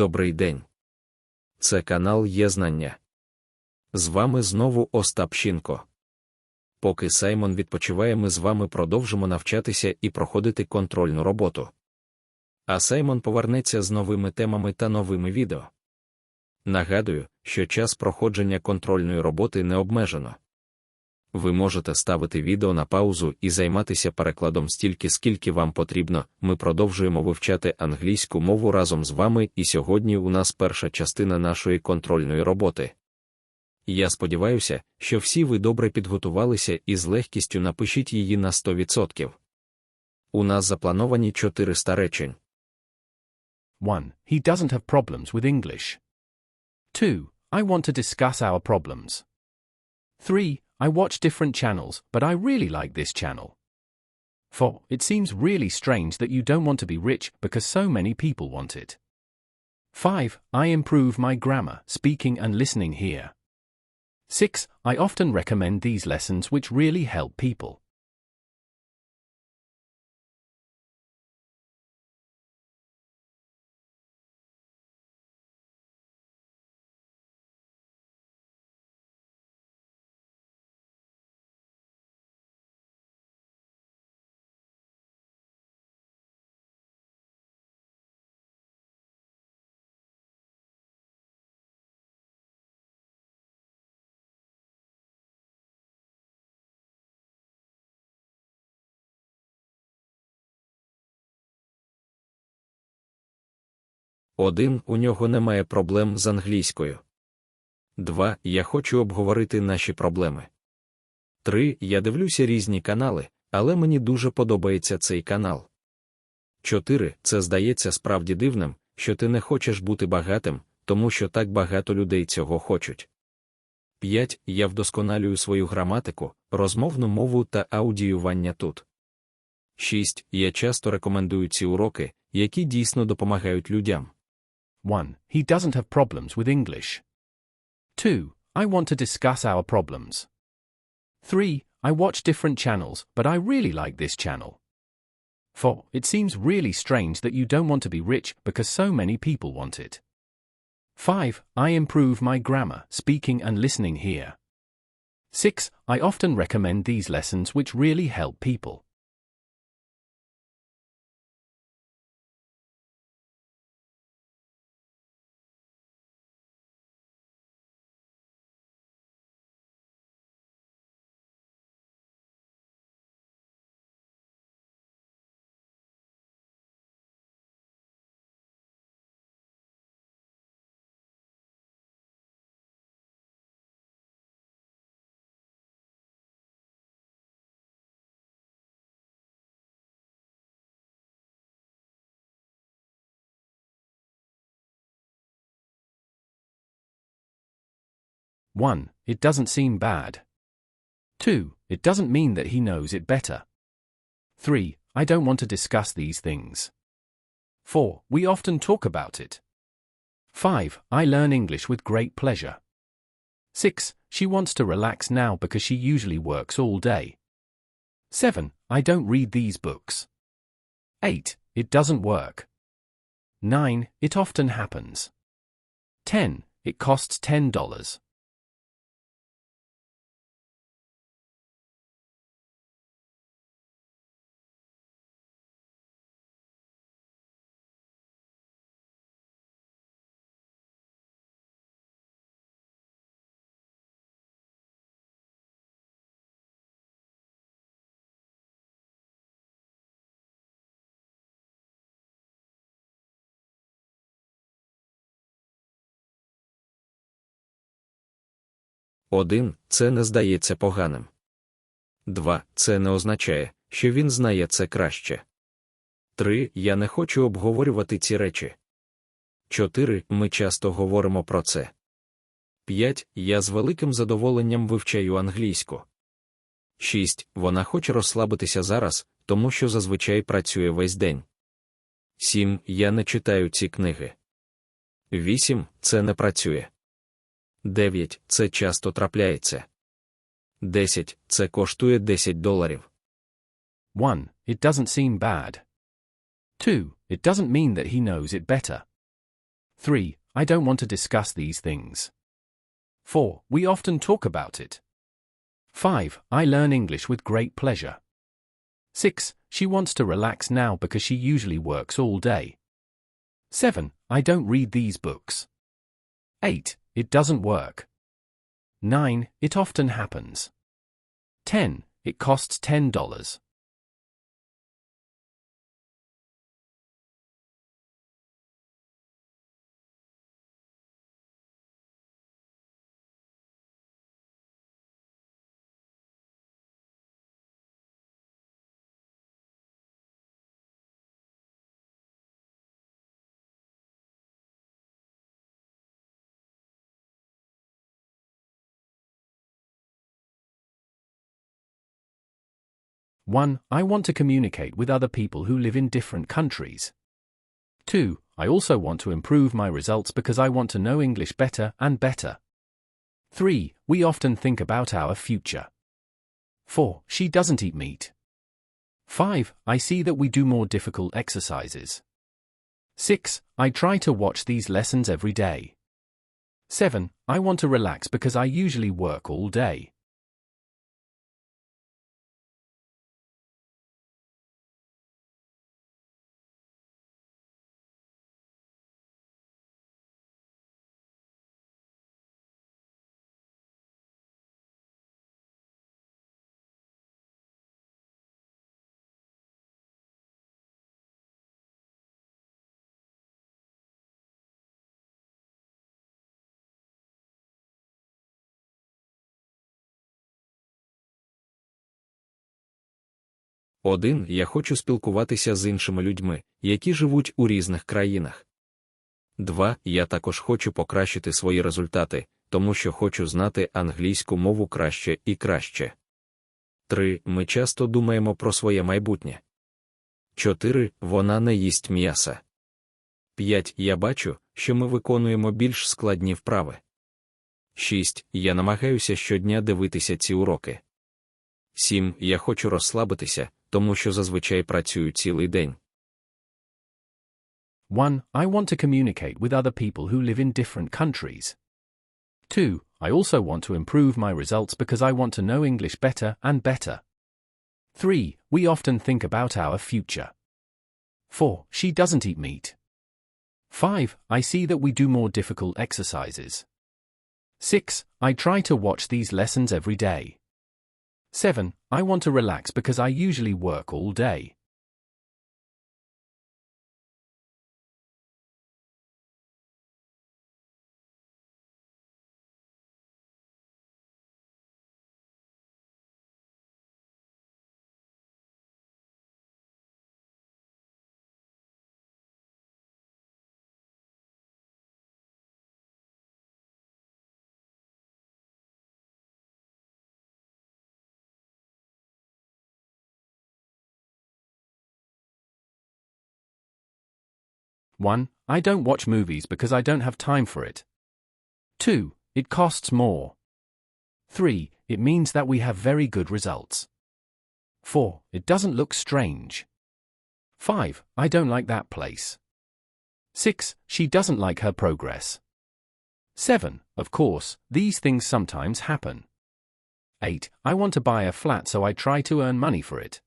Добрий день. Це канал Є Знання. З вами знову Остап Щінко. Поки Саймон відпочиває, ми з вами продовжимо навчатися і проходити контрольну роботу. А Саймон повернеться з новими темами та новими відео. Нагадую, що час проходження контрольної роботи не обмежено. Ви можете ставити відео на паузу і займатися перекладом стільки, скільки вам потрібно. Ми продовжуємо вивчати англійську мову разом з вами, і сьогодні у нас перша частина нашої контрольної роботи. Я сподіваюся, що всі ви добре підготувалися і з легкістю напишіть її на 100%. У нас заплановані 400 речень. 1. He doesn't have problems with English. 2. I want to discuss our problems. 3. I watch different channels, but I really like this channel. 4. It seems really strange that you don't want to be rich because so many people want it. 5. I improve my grammar, speaking and listening here. 6. I often recommend these lessons which really help people. Один, у нього немає проблем з англійською. 2. Я хочу обговорити наші проблеми. 3. Я дивлюся різні канали, але мені дуже подобається цей канал. 4. Це здається справді дивним, що ти не хочеш бути багатим, тому що так багато людей цього хочуть. 5. Я вдосконалюю свою граматику, розмовну мову та аудіювання тут. 6. Я часто рекомендую ці уроки, які дійсно допомагають людям. 1. He doesn't have problems with English. 2. I want to discuss our problems. 3. I watch different channels, but I really like this channel. 4. It seems really strange that you don't want to be rich because so many people want it. 5. I improve my grammar, speaking and listening here. 6. I often recommend these lessons which really help people. One, it doesn't seem bad. Two, it doesn't mean that he knows it better. Three, I don't want to discuss these things. Four, we often talk about it. Five, I learn English with great pleasure. Six, she wants to relax now because she usually works all day. Seven, I don't read these books. Eight, it doesn't work. Nine, it often happens. Ten, it costs ten dollars. Один це не здається поганим. Два це не означає, що він знає це краще. Три. Я не хочу обговорювати ці речі. Чотири. Ми часто говоримо про це. П'ять. Я з великим задоволенням вивчаю англійську. Шість. Вона хоче розслабитися зараз, тому що зазвичай працює весь день. Сім. Я не читаю ці книги. Вісім. Це не працює. 9. Це часто трапляється. 10. Це коштує 10 доларів. 1. It doesn't seem bad. 2. It doesn't mean that he knows it better. 3. I don't want to discuss these things. 4. We often talk about it. 5. I learn English with great pleasure. 6. She wants to relax now because she usually works all day. 7. I don't read these books. 8. It doesn't work. 9. It often happens. 10. It costs $10. One, I want to communicate with other people who live in different countries. Two, I also want to improve my results because I want to know English better and better. Three, we often think about our future. Four, she doesn't eat meat. Five, I see that we do more difficult exercises. Six, I try to watch these lessons every day. Seven, I want to relax because I usually work all day. Один, я хочу спілкуватися з іншими людьми, які живуть у різних країнах. Два, я також хочу покращити свої результати, тому що хочу знати англійську мову краще і краще. Три, ми часто думаємо про своє майбутнє. Чотири, вона не їсть м'яса. П'ять, я бачу, що ми виконуємо більш складні вправи. Шість, я намагаюся щодня дивитися ці уроки. Сім, я хочу розслабитися, тому що зазвичай працюю цілий день. 1. I want to communicate with other people who live in different countries. 2. I also want to improve my results because I want to know English better and better. 3. We often think about our future. 4. She doesn't eat meat. 5. I see that we do more difficult exercises. 6. I try to watch these lessons every day. 7. I want to relax because I usually work all day. One, I don't watch movies because I don't have time for it. Two, it costs more. Three, it means that we have very good results. Four, it doesn't look strange. Five, I don't like that place. Six, she doesn't like her progress. Seven, of course, these things sometimes happen. Eight, I want to buy a flat so I try to earn money for it.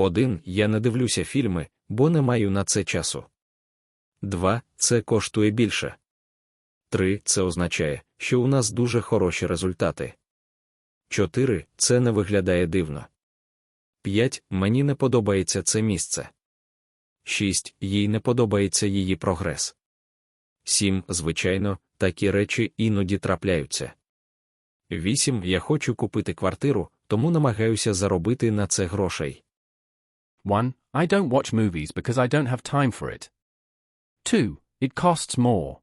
Один, я не дивлюся фільми, бо не маю на це часу. Два, це коштує більше. Три, це означає, що у нас дуже хороші результати. Чотири, це не виглядає дивно. П'ять, мені не подобається це місце. Шість, їй не подобається її прогрес. Сім, звичайно, такі речі іноді трапляються. Вісім, я хочу купити квартиру, тому намагаюся заробити на це грошей. 1. I don't watch movies because I don't have time for it. 2. It costs more.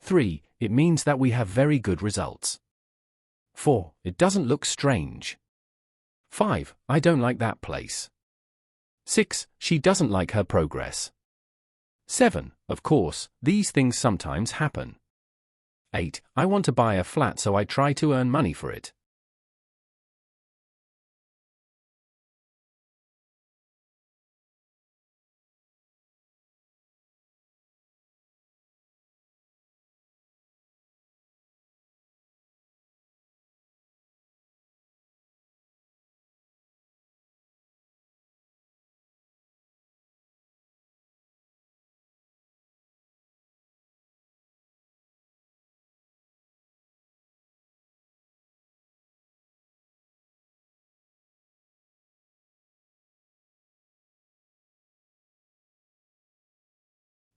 3. It means that we have very good results. 4. It doesn't look strange. 5. I don't like that place. 6. She doesn't like her progress. 7. Of course, these things sometimes happen. 8. I want to buy a flat so I try to earn money for it.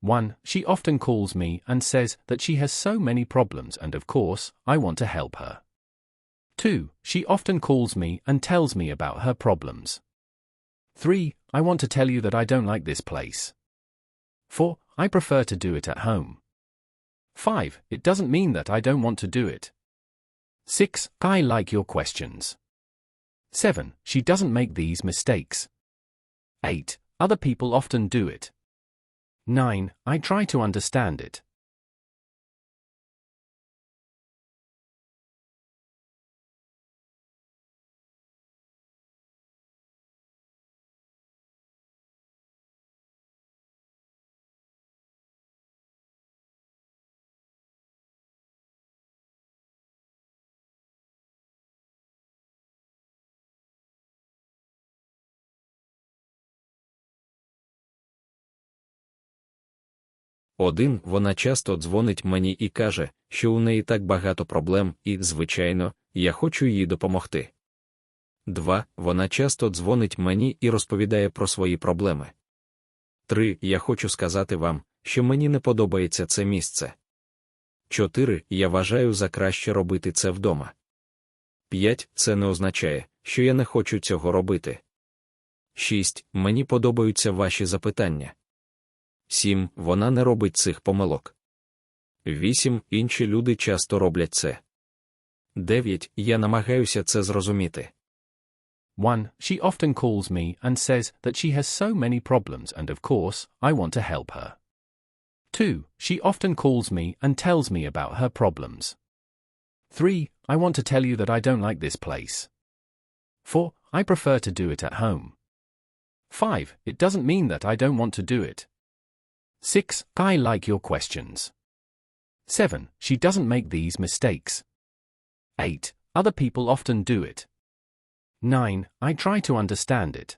One, she often calls me and says that she has so many problems and of course, I want to help her. 2. She often calls me and tells me about her problems. 3. I want to tell you that I don't like this place. 4. I prefer to do it at home. 5. It doesn't mean that I don't want to do it. 6. I like your questions. 7. She doesn't make these mistakes. 8. Other people often do it. 9. I try to understand it. Один, вона часто дзвонить мені і каже, що у неї так багато проблем, і, звичайно, я хочу їй допомогти. 2. Вона часто дзвонить мені і розповідає про свої проблеми. 3. Я хочу сказати вам, що мені не подобається це місце. 4. Я вважаю за краще робити це вдома. 5. Це не означає, що я не хочу цього робити. 6. Мені подобаються ваші запитання. 7. Вона не робить цих помилок. 8. Інші люди часто роблять це. 9. Я намагаюся це зрозуміти. 1. She often calls me and says that she has so many problems and of course, I want to help her. 2. She often calls me and tells me about her problems. 3. I want to tell you that I don't like this place. 4. I prefer to do it at home. 5. It doesn't mean that I don't want to do it. 6. I like your questions. 7. She doesn't make these mistakes. 8. Other people often do it. 9. I try to understand it.